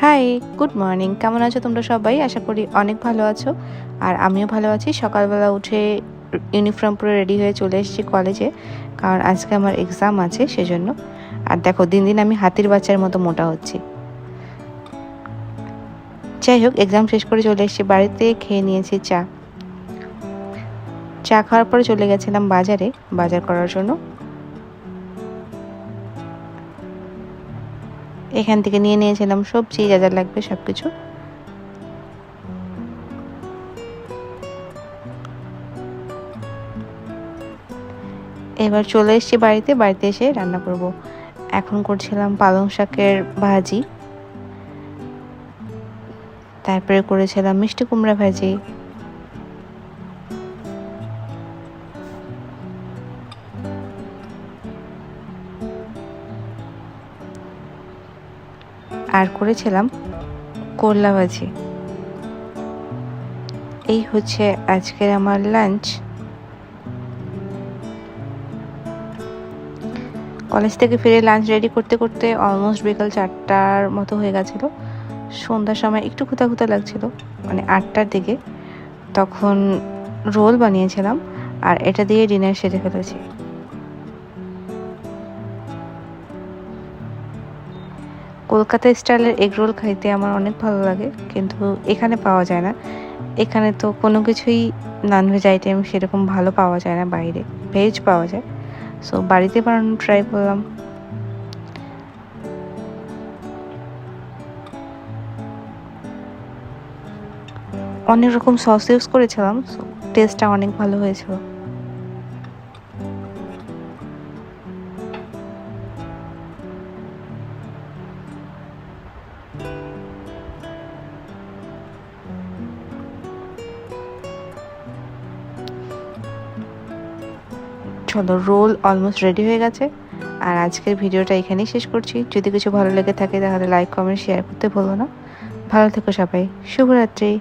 Hi good morning কেমন আছো তোমরা সবাই? আশা করি অনেক ভালো আছো। আর আমিও ভালো আছি। সকালবেলা উঠে ইউনিফর্ম পরে রেডি হয়ে চলে এসেছি কলেজে কারণ আজকে আমার এক্সাম আছে সেজন্য। আর দেখো, দিন দিন আমি হাতির বাচ্চার মতো মোটা হচ্ছি। যাই হোক এক্সাম শেষ করে চলে এসেছি। বাড়িতে খেয়ে নিয়েছি চা। চা খাওয়ার পরে চলে গেছিলাম বাজারে। বাজার করার জন্য। এখান থেকে নিয়ে নিয়েছিলাম সবজি, যা যা লাগবে সব কিছু এবার চলে এসেছি বাড়িতে বাড়িতে এসে রান্না করব। এখন করছিলাম পালং শাকের ভাজি। তারপরে করেছিলাম মিষ্টি কুমড়া ভাজি। আর করেছিলাম করলা ভাজি এই হচ্ছে আজকের আমার লাঞ্চ। কলেজ থেকে ফিরে লাঞ্চ রেডি করতে করতে অলমোস্ট বিকাল চারটার মতো হয়ে গেছিল। সন্ধ্যার সময় একটু খুঁতা খুঁতা লাগছিল মানে আটটার দিকে। তখন রোল বানিয়েছিলাম আর এটা দিয়ে ডিনার সেরে ফেলেছি। কলকাতা স্টাইলের এগ রোল খাইতে আমার অনেক ভালো লাগে, কিন্তু এখানে পাওয়া যায় না। এখানে তো কোনো কিছুই ননভেজ আইটেম সেরকম ভালো পাওয়া যায় না বাইরে ভেজ পাওয়া যায়। সো বাড়িতে বানানো ট্রাই করলাম। অনেক রকম সস ইউজ করেছিলাম সো টেস্টটা অনেক ভালো হয়েছিল। চলো রোল অলমোস্ট রেডি হয়ে গেছে। আর আজকের ভিডিওটা এখানেই শেষ করছি। যদি কিছু ভালো লেগে থাকে, তাহলে লাইক কমেন্ট শেয়ার করতে ভুলো না। ভালো থেকো সবাই। শুভরাত্রি।